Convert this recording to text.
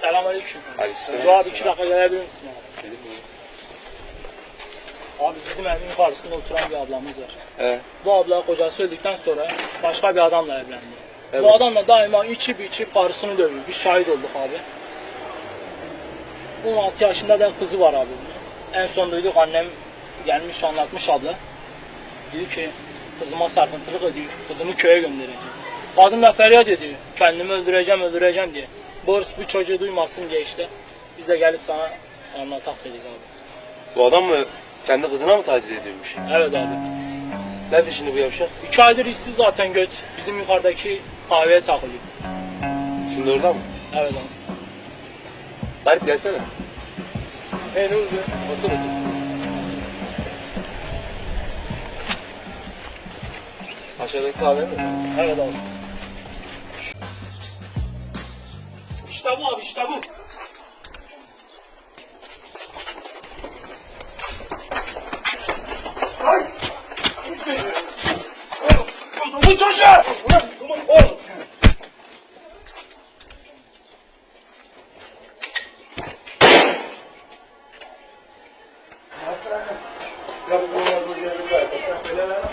Selamünaleyküm. Aleykümselam. Abi iki dakika gelebilir misin abi? Abi bizim evin yukarısında oturan bir ablamız var. Evet. Bu abla kocası öldükten sonra başka bir adamla evlendi. Evet. Bu adamla daima içip içip karısını dövüyor. Biz şahit olduk abi. 16 yaşında da kızı var abi. En son duyduk annem gelmiş anlatmış abla. Diyor ki kızıma sarkıntılık ediyor. Kızımı köye göndereceğim. Kadın da feryat ediyor. Kendimi öldüreceğim öldüreceğim diye. Boris bu çocuğu duymasın diye işte. Biz de gelip sana anlatak dedik abi. Bu adam mı kendi kızına mı taciz ediyormuş? Evet abi. Nerede şimdi bu yavşak? İki aydır işsiz zaten göt. Bizim yukarıdaki kahveye takılıyor. Şimdi orada mı? Evet abi. Garip gelsene. Hey ne oldu? Otur otur. Aşağıdaki kahve mi? Evet abi. İşte bu abi işte bu. Ay. Bu çocuğu! Oğlum! Ya bu konuda bu yerinde arkadaşlar.